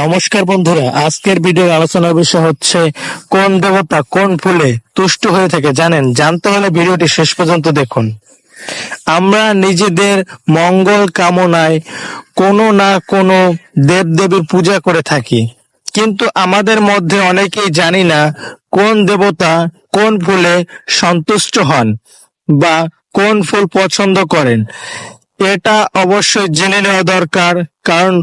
নমস্কার বন্ধুরা, আজকের ভিডিওর আলোচনার বিষয় হচ্ছে কোন দেবতা কোন ফুলে তুষ্ট হয়ে থাকে জানেন? জানতে হলে ভিডিওটি শেষ পর্যন্ত দেখুন। আমরা নিজেদের মঙ্গল কামনায় কোনো না কোনো দেবদেবীর পূজা করে থাকি। কিন্তু আমাদের মধ্যে অনেকেই জানি না কোন দেবতা কোন ফুলে সন্তুষ্ট হন বা কোন ফুল পছন্দ করেন। এটা অবশ্যই জেনে নেওয়া দরকার, কারণ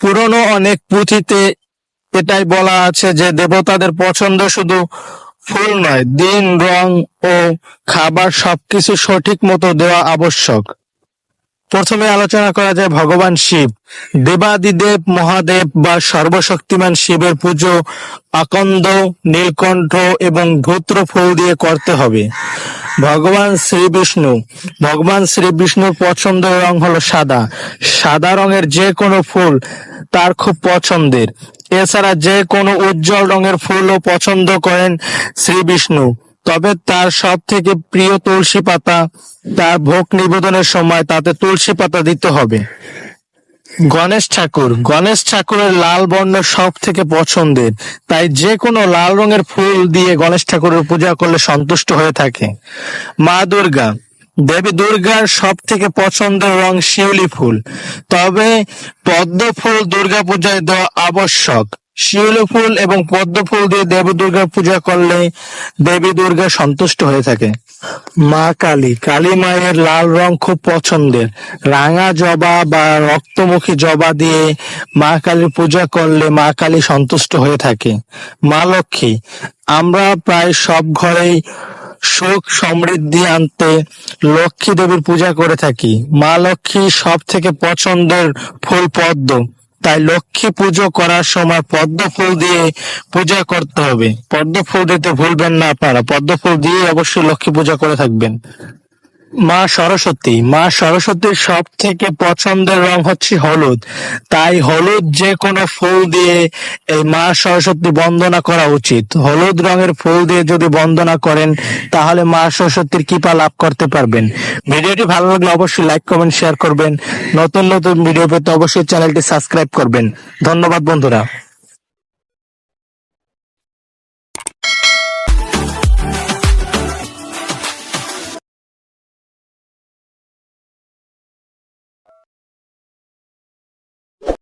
পুরনো অনেক পুঁথিতে এটাই বলা আছে যে দেবতাদের পছন্দ শুধু ফুল নয়, দিন, রং ও খাবার সবকিছু সঠিক মতো দেওয়া আবশ্যক। প্রথমে আলোচনা করা যায় ভগবান শিব। দেবাদিদেব, মহাদেব বা সর্বশক্তিমান শিবের পুজো, আকন্দ, নীলকণ্ঠ এবং ভূত্র ফুল দিয়ে করতে হবে। ভগবান শ্রী বিষ্ণু। ভগবান শ্রী বিষ্ণুর পছন্দের রং হলো সাদা। সাদা রঙের যে কোনো ফুল তার খুব পছন্দের। এছাড়া যে কোনো উজ্জ্বল রঙের ফুলও পছন্দ করেন শ্রী বিষ্ণু। তবে তার সব থেকে প্রিয় তুলসী পাতা, তার ভোগ নিবেদনের সময় তাতে তুলসী পাতা দিতে হবে। গণেশ ঠাকুর। গণেশ ঠাকুরের লাল বর্ণ সব থেকে পছন্দের। তাই যে কোনো লাল রঙের ফুল দিয়ে গণেশ ঠাকুরের পূজা করলে সন্তুষ্ট হয়ে থাকে। মা দুর্গা। দেবী দুর্গার সব থেকে পছন্দের রং শিউলি ফুল। তবে পদ্ম ফুল দুর্গা পূজায় দেওয়া আবশ্যক। শিউলি ফুল এবং পদ্ম ফুল দিয়ে দেবী দুর্গার পূজা করলে দেবী দুর্গা সন্তুষ্ট হয়ে থাকে। মা কালী। কালী মায়ের লাল রং খুব পছন্দের। রাঙা জবা বা রক্তমুখী জবা দিয়ে মা কালীর পূজা করলে মা কালী সন্তুষ্ট হয়ে থাকে। মা লক্ষ্মী। আমরা প্রায় সব ঘরেই সুখ সমৃদ্ধি আনতে লক্ষ্মী দেবীর পূজা করে থাকি। মা লক্ষ্মী সব থেকে পছন্দের ফুল পদ্ম। তাই লক্ষ্মী পুজো করার সময় পদ্ম ফুল দিয়ে পূজা করতে হবে। পদ্ম ফুল দিতে ভুলবেন না আপনারা। পদ্ম ফুল দিয়ে অবশ্যই লক্ষ্মী পূজা করে থাকবেন। মা সরস্বতী। মা সরস্বতীর সব থেকে পছন্দের রং হচ্ছে হলুদ। তাই হলুদ যে কোনো ফুল দিয়ে এই মা সরস্বতী বন্দনা করা উচিত। হলুদ রঙের ফুল দিয়ে যদি বন্দনা করেন, তাহলে মা সরস্বতীর কৃপা লাভ করতে পারবেন। ভিডিওটি ভালো লাগলে অবশ্যই লাইক, কমেন্ট, শেয়ার করবেন। নতুন নতুন ভিডিও পেতে অবশ্যই চ্যানেলটি সাবস্ক্রাইব করবেন। ধন্যবাদ, বন্ধুরা।